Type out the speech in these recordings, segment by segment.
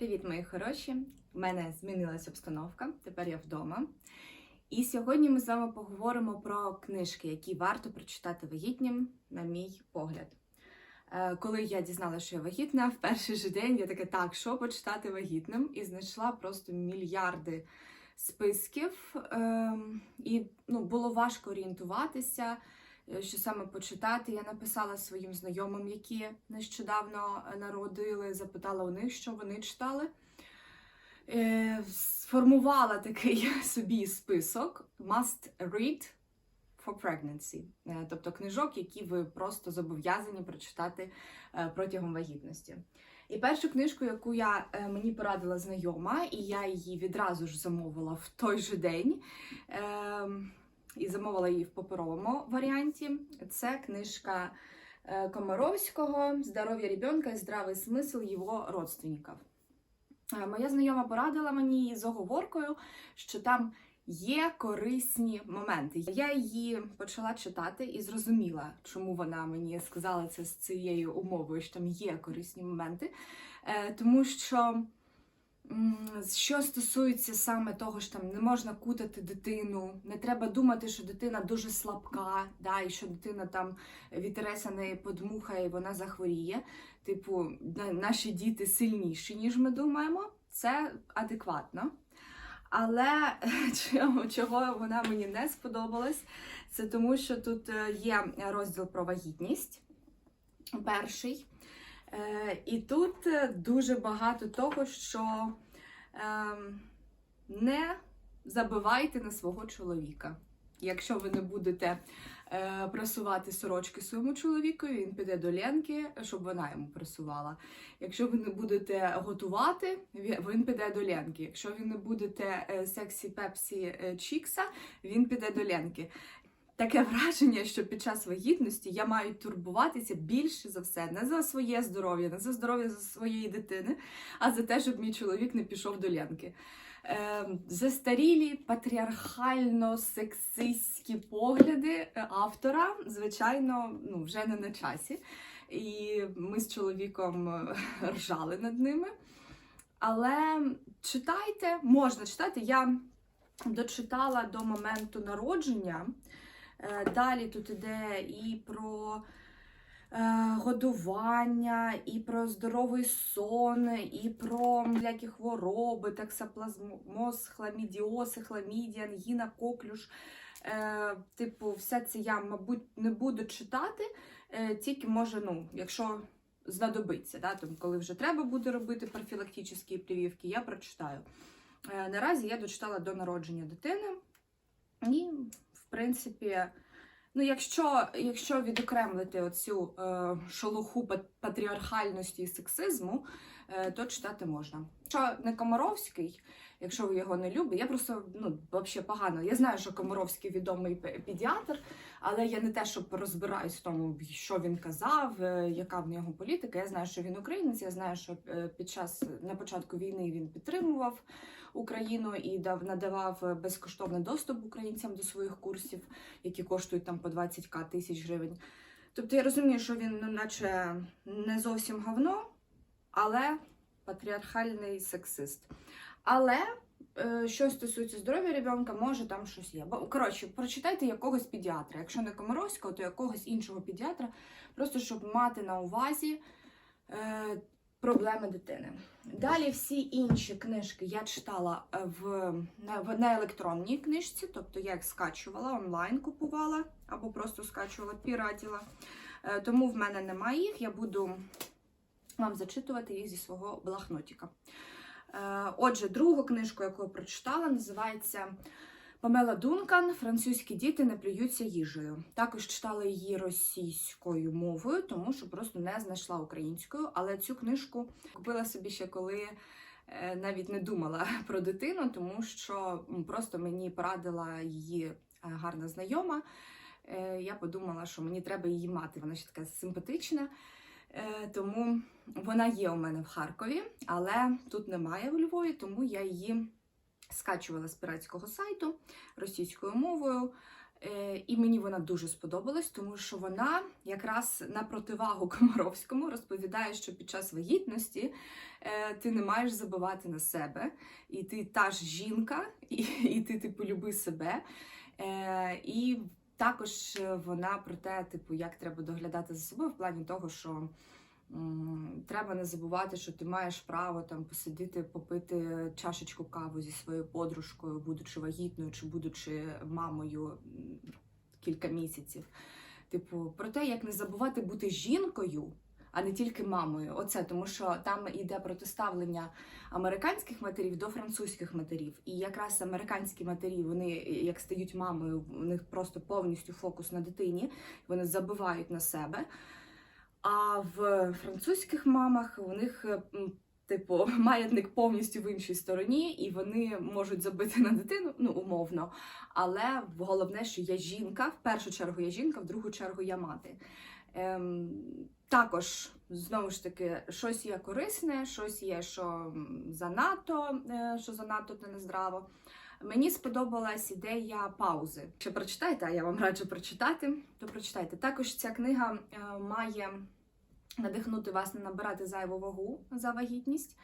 Привіт, мої хороші! У мене змінилася обстановка, тепер я вдома. І сьогодні ми з вами поговоримо про книжки, які варто прочитати вагітнім, на мій погляд. Е, Коли я дізналася, що я вагітна, в перший же день я така, так, що почитати вагітним? І знайшла просто мільярди списків. Ем, І ну, було важко орієнтуватися, що саме почитати. Я написала своїм знайомим, які нещодавно народили, запитала у них, що вони читали. Е, Сформувала такий собі список must read for pregnancy, Е, тобто книжок, які ви просто зобов'язані прочитати е, протягом вагітності. І першу книжку, яку я е, мені порадила знайома, і я її відразу ж замовила в той же день. І замовила її в паперовому варіанті. Це книжка е, Комаровського Здоров'я ребенка і здравий смисл його родственників. Е, Моя знайома порадила мені з оговоркою, що там є корисні моменти. Я її почала читати і зрозуміла, чому вона мені сказала це з цією умовою, що там є корисні моменти. Е, Тому що що стосується саме того, що там не можна кутати дитину, не треба думати, що дитина дуже слабка, да, і що дитина там вітереся неї подмухає, і вона захворіє. Типу, наші діти сильніші, ніж ми думаємо. Це адекватно. Але чого, чого вона мені не сподобалась, це тому, що тут е, є розділ про вагітність, перший. Е, І тут е, дуже багато того, що ем, не забивайте на свого чоловіка. Якщо ви не будете е, прасувати сорочки своєму чоловікові, він піде до Ленки, щоб вона йому прасувала. Якщо ви не будете готувати, він піде до Ленки. Якщо ви не будете е, сексі пепсі Чікса, він піде до Ленки. Таке враження, що під час вагітності я маю турбуватися більше за все не за своє здоров'я, не за здоров'я своєї дитини, а за те, щоб мій чоловік не пішов до Ленки. Е, застарілі патріархально-сексистські погляди автора, звичайно, ну, вже не на часі. І ми з чоловіком е, ржали над ними. Але читайте, можна читати. Я дочитала до моменту народження. Е, Далі тут іде і про е, годування, і про здоровий сон, і про всякі хвороби, токсоплазмоз, хламідіоси, хламідія, ангіна, коклюш. Е, Типу, все це я, мабуть, не буду читати, тільки може, ну, якщо знадобиться, да, там, коли вже треба буде робити профілактичні прививки, я прочитаю. Наразі я дочитала до народження дитини, і, принципі, ну, якщо, якщо відокремлити оцю е, шолуху патріархальності і сексизму, е, то читати можна. Якщо не Комаровський, якщо ви його не любите, я просто ну, взагалі погано. Я знаю, що Комаровський відомий педіатр, але я не те, щоб розбираюсь в тому, що він казав, е, яка в нього політика. Я знаю, що він українець, я знаю, що е, під час на початку війни він підтримував Україну і дав надавав е, безкоштовний доступ українцям до своїх курсів, які коштують там по 20к тисяч гривень. Тобто я розумію, що він ну, наче не зовсім говно, але патріархальний сексист. Але е, що стосується здоров'я ребенка, може там щось є. Бо коротше, прочитайте якогось педіатра. Якщо не Комаровського, то якогось іншого педіатра, просто щоб мати на увазі е, проблеми дитини. Далі всі інші книжки я читала е, в, на, електронній книжці, тобто я їх скачувала, онлайн купувала або просто скачувала, піратіла. Тому в мене немає їх, я буду вам зачитувати їх зі свого блахнотіка. Е, Отже, другу книжку, яку я прочитала, називається Памела Дункан Французькі діти не плюються їжею. Також читала її російською мовою, тому що просто не знайшла українською. Але цю книжку купила собі ще коли е, навіть не думала про дитину, тому що просто мені порадила її е, гарна знайома. Я подумала, що мені треба її мати. Вона ще така симпатична. Е, Тому вона є у мене в Харкові, але тут немає у Львові, тому я її скачувала з піратського сайту російською мовою. Е, І мені вона дуже сподобалась, тому що вона якраз на противагу Комаровському розповідає, що під час вагітності е, ти не маєш забивати на себе, і ти та ж жінка, і, і ти типу люби себе. І також е, вона про те, типу, як треба доглядати за собою в плані того, що. м, Треба не забувати, що ти маєш право там посидіти, попити чашечку каву зі своєю подружкою, будучи вагітною чи будучи мамою кілька місяців. Типу, про те, як не забувати бути жінкою, а не тільки мамою. Оце тому, що там йде протиставлення американських матерів до французьких матерів. І якраз американські матері, вони як стають мамою, у них просто повністю фокус на дитині, вони забивають на себе. А в французьких мамах у них. Типу, маятник повністю в іншій стороні, і вони можуть забити на дитину, ну умовно. Але головне, що я жінка, в першу чергу я жінка, в другу чергу я мати. Ем, також, знову ж таки, щось є корисне, щось є, що занадто, е, що занадто та нездраво. Мені сподобалась ідея паузи. Якщо прочитаєте, а я вам раджу прочитати, то прочитайте. Також ця книга е, має надихнути вас не набирати зайву вагу за вагітність.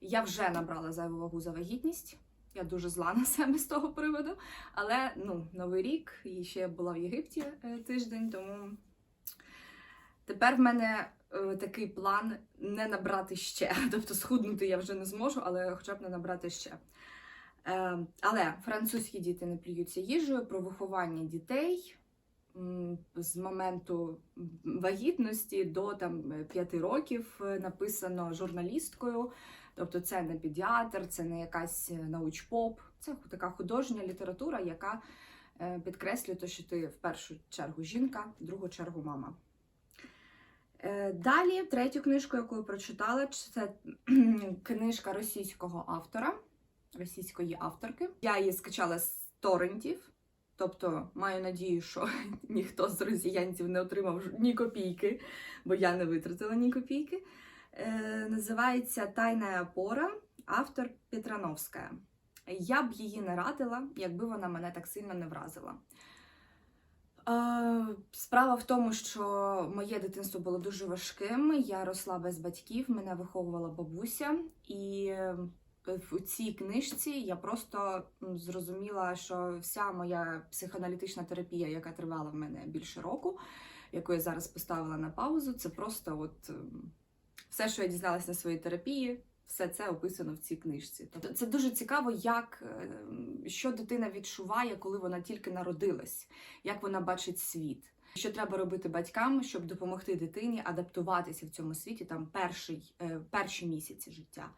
Я вже набрала зайву вагу за вагітність. Я дуже зла на себе з того приводу. Але ну, новий рік і ще була в Єгипті е, тиждень, тому тепер в мене е, такий план не набрати ще. Тобто схуднути я вже не зможу, але хоча б не набрати ще. Е, але французькі діти не плюються їжею про виховання дітей з моменту вагітності до там 5 років е, написано журналісткою. Тобто це не педіатр, це не якась е, научпоп, це така художня література, яка е, підкреслює те, що ти в першу чергу жінка, в другу чергу мама. Е, Далі, третю книжку, яку я прочитала, це книжка російського автора, російської авторки. Я її скачала з торрентів, тобто маю надію, що ніхто з росіянців не отримав ні копійки, бо я не витратила ні копійки. Е, Називається Тайна опора, автор Петрановська. Я б її не радила, якби вона мене так сильно не вразила. Справа в тому, що моє дитинство було дуже важким. Я росла без батьків, мене виховувала бабуся, і е, в цій книжці я просто зрозуміла, що вся моя психоаналітична терапія, яка тривала в мене більше року, яку я зараз поставила на паузу, це просто от все, що я дізналась на своїй терапії, все це описано в цій книжці. Тобто це дуже цікаво, як ем, що дитина відчуває, коли вона тільки народилась, як вона бачить світ. Що треба робити батькам, щоб допомогти дитині адаптуватися в цьому світі там перший, е, перші місяці життя.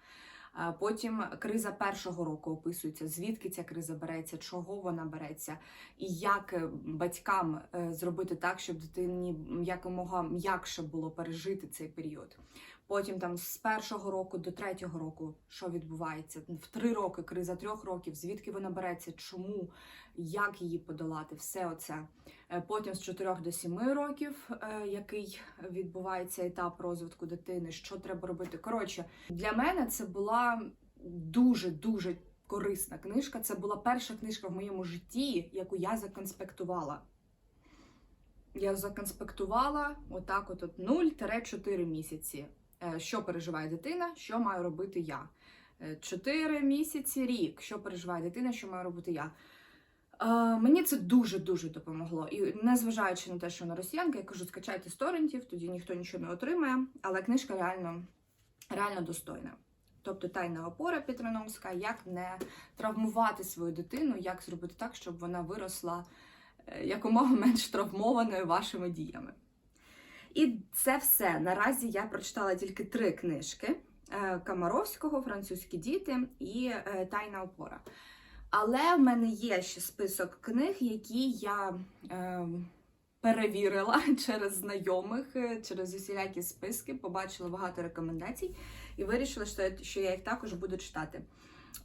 Потім криза першого року описується, звідки ця криза береться, чого вона береться, і як е, батькам е, зробити так, щоб дитині якомога м'якше було пережити цей період. Потім там з першого року до третього року, що відбувається, в три роки криза трьох років, звідки вона береться, чому, як її подолати, все оце. Е, Потім з 4 до 7 років, е, який відбувається етап розвитку дитини, що треба робити. Коротше, для мене це була дуже дуже корисна книжка. Це була перша книжка в моєму житті, яку я законспектувала. Я законспектувала отак, от, от 0-4 місяці. Е, Що переживає дитина, що маю робити я. 4 місяці, рік, що переживає дитина, що маю робити я. Е, Мені це дуже-дуже допомогло. І незважаючи на те, що вона росіянка, я кажу, скачайте з торрентів, тоді ніхто нічого не отримає, але книжка реально, реально достойна. Тобто тайна опора Петрановська, як не травмувати свою дитину, як зробити так, щоб вона виросла е, якомога менш травмованою вашими діями. І це все. Наразі я прочитала тільки три книжки: е, Камаровського, Французькі діти і е, Тайна опора. Але в мене є ще список книг, які я е, перевірила через знайомих, через усілякі списки, побачила багато рекомендацій і вирішила, що я їх також буду читати.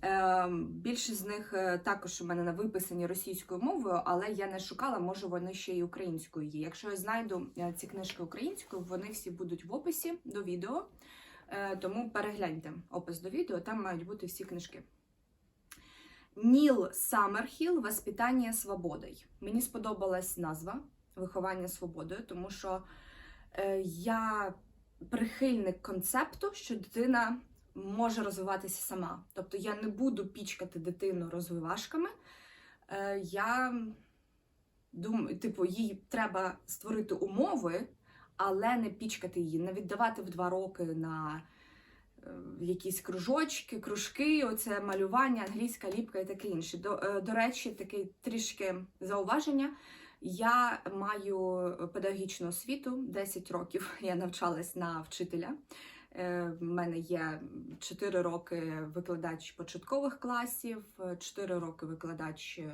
Е, більшість з них е, також у мене на виписані російською мовою, але я не шукала, може вони ще й українською є. Якщо я знайду е, ці книжки українською, вони всі будуть в описі до відео. Тому перегляньте опис до відео, там мають бути всі книжки. Ніл Саммерхіл Воспитання свободою. Мені сподобалась назва Виховання свободою, тому що я прихильник концепту, що дитина може розвиватися сама. Тобто я не буду пічкати дитину розвивашками. Е, я думаю, типу, їй треба створити умови, але не пічкати її, не віддавати в два роки на е, якісь кружочки, кружки, оце малювання, англійська ліпка і таке інше. До, е, до речі, таке трішки зауваження. Я маю педагогічну освіту 10 років. Я навчалась на вчителя. Е, В мене є 4 роки викладач початкових класів, 4 роки викладач е,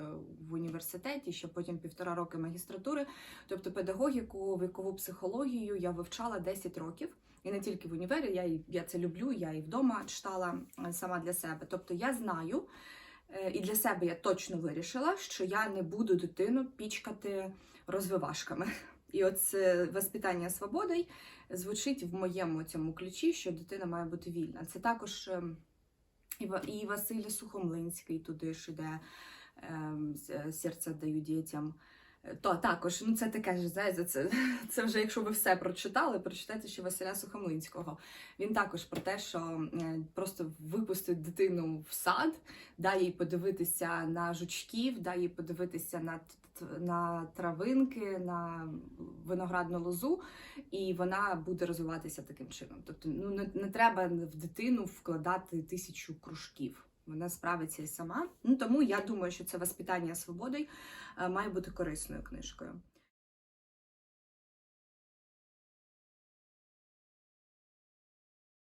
в університеті, ще потім півтора роки магістратури. Тобто педагогіку, вікову психологію я вивчала 10 років. І не тільки в універі, я, я це люблю, я і вдома читала е, сама для себе. Тобто я знаю, і для себе я точно вирішила, що я не буду дитину пічкати розвивашками. І от це воспитання свободою звучить в моєму цьому ключі, що дитина має бути вільна. Це також ем, і Ва- Василь Сухомлинський туди ж іде ем, серце даю дітям. Е, То також, ну це таке ж знаєте, це, це вже якщо ви все прочитали, прочитайте ще Василя Сухомлинського. Він також про те, що е, просто випустить дитину в сад, дай їй подивитися на жучків, дай їй подивитися на, на травинки, на виноградну лозу, і вона буде розвиватися таким чином. Тобто, ну не, не треба в дитину вкладати тисячу кружків. Вона справиться і сама. Ну тому я думаю, що це воспитання свободи е, має бути корисною книжкою.